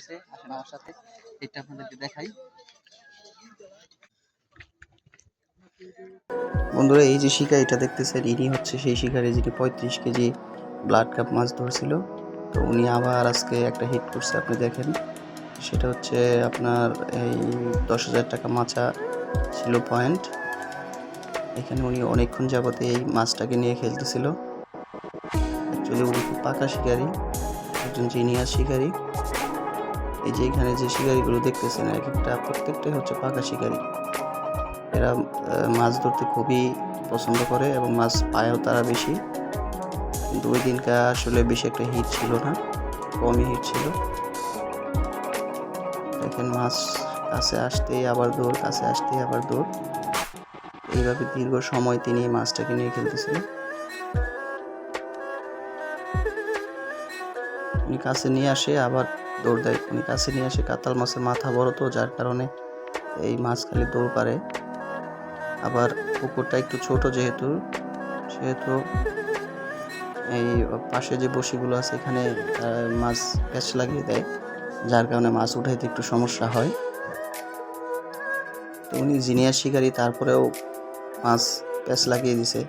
ধরছে আসেন আমার সাথে। এটা আপনাদেরকে দেখাই। বন্ধুরা, এই যে শিকারিটা দেখতেছেন ইনি হচ্ছে সেই শিকারি যিনি পঁয়ত্রিশ কেজি ব্লাড কাপ মাছ ধরছিল। তো উনি আবার আজকে একটা হিট করছে, আপনি দেখেন। সেটা হচ্ছে আপনার এই দশ হাজার টাকা মাছা ছিল পয়েন্ট এখানে উনি অনেকক্ষণ যাবত এই মাছটাকে নিয়ে খেলতেছিল। অ্যাকচুয়ালি উনি পাকা শিকারী, একজন জিনিয়াস শিকারি। এই যে এখানে যে শিকারিগুলো দেখতেছেন এক একটা প্রত্যেকটাই হচ্ছে পাকা শিকারি। এরা মাছ ধরতে খুবই পছন্দ করে এবং মাছ পায়ও তারা বেশি। কিন্তু ওই দিনকা আসলে বেশি একটা হিট ছিল না, কমই হিট ছিল। দেখেন মাছ কাছে আসতেই আবার দৌড়, কাছে আসতেই আবার দৌড়। এইভাবে দীর্ঘ সময় তিনি মাছটাকে নিয়ে খেলতেছিলেন উনি কাছে নিয়ে আসে, আবার দৌড় দেয় উনি কাছে নিয়ে আসে। কাতাল মাছের মাথা বড় তো, যার কারণে এই মাছ খালি দৌড় পারে। আবার পুকুরটা একটু ছোট যেহেতু, সেহেতু এই পাশে যে বসিগুলো আছে, এখানে মাছ প্যাচ লাগিয়ে দেয়, যার কারণে মাছ উঠাইতে একটু সমস্যা হয়। তো উনি জিনিয়ার শিকারী, তারপরেও মাছ প্যাচ লাগিয়ে দিছে।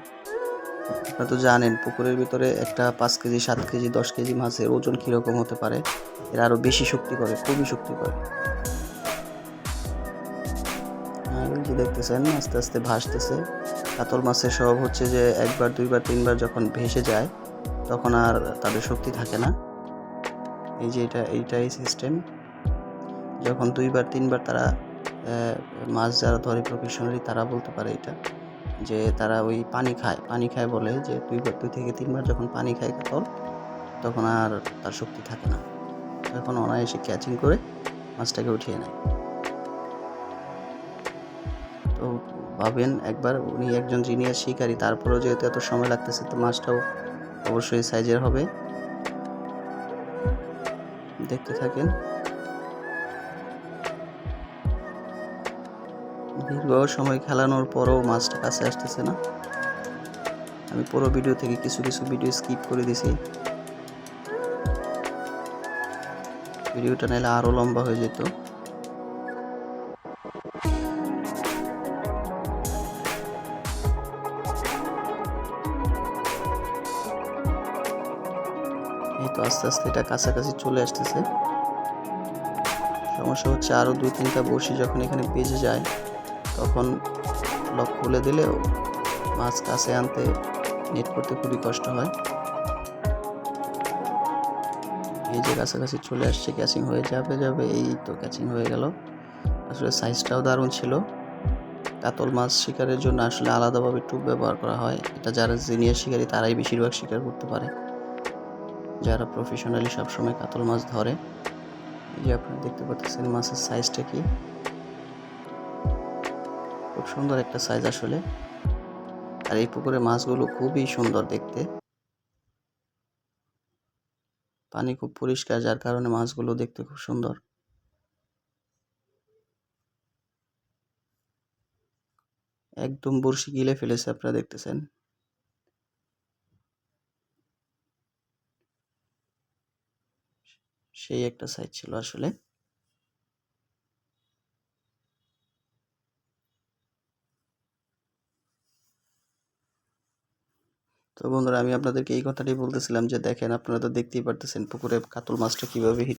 আপনারা তো জানেন, পুকুরের ভিতরে একটা পাঁচ কেজি, সাত কেজি, দশ কেজি মাছের ওজন কীরকম হতে পারে? এরা আরও বেশি শক্তি করে, খুবই শক্তি করে। দেখতেছেন, আস্তে আস্তে ভাসতেছে। কাতল মাছের স্বভাব হচ্ছে যে, একবার, দুইবার, তিনবার যখন ভেসে যায়, তখন আর তাদের শক্তি থাকে না। এই যে এটা, এইটাই সিস্টেম যখন দুইবার, তিনবার তারা মাছ যারা ধরে প্রফেশনালি তারা বলতে পারে এটা। যে তারা ওই পানি খায়। পানি খায় বলে যে দুইবার দুই থেকে তিনবার যখন পানি খায় কাতল, তখন আর তার শক্তি থাকে না। তখন অনায়াসে ক্যাচিং করে মাছটাকে উঠিয়ে নেয়। তো ভাবেন একবার উনি একজন জিনিয়ার শিকারী, তারপরেও যেহেতু এত সময় লাগতেছে, তো মাছটাও অবশ্যই সাইজের হবে। দেখতে থাকেন। দীর্ঘ সময় খেলানোর পরও মাছটা কাছে আসতেছে না। আমি পুরো ভিডিও থেকে কিছু কিছু ভিডিও স্কিপ করে দিছি। ভিডিওটা নাহলে আরও লম্বা হয়ে যেত। এই তো আস্তে আস্তে এটা কাছাকাছি চলে আসতেছে। সমস্যা হচ্ছে আরও দুই তিনটা বসি যখন এখানে বেজে যায় তখন লক খুলে দিলেও মাছ কাছে আনতে নেট করতে খুবই কষ্ট হয়। এই যে কাছাকাছি চলে আসছে ক্যাচিং হয়ে যাবে যাবে, এই তো ক্যাচিং হয়ে গেল। আসলে সাইজটাও দারুণ ছিল। কাতল মাছ শিকারের জন্য আসলে আলাদাভাবে টুপ ব্যবহার করা হয়। এটা যারা জিনিয়ার শিকারী, তারাই বেশিরভাগ শিকার করতে পারে। যারা প্রফেশনালি সবসময় কাতল মাছ ধরে, এই যে আপনারা দেখতে পাচ্ছেন মাছের সাইজটা কি। খুব সুন্দর একটা সাইজ আসলে। আর এই পুকুরে মাছগুলো খুবই সুন্দর দেখতে। পানি খুব পরিষ্কার, যার কারণে মাছগুলো দেখতে খুব সুন্দর। একদম বড়শি গিলে ফেলেছে আপনারা দেখতেছেন। সেই একটা সাইজ ছিল আসলে। তো বন্ধুরা, আমি আপনাদেরকে এই কথাটাই বলতেছিলাম যে, দেখেন, আপনারা তো দেখতেই পারতেছেন পুকুরে কাতল মাছটা কীভাবে হিট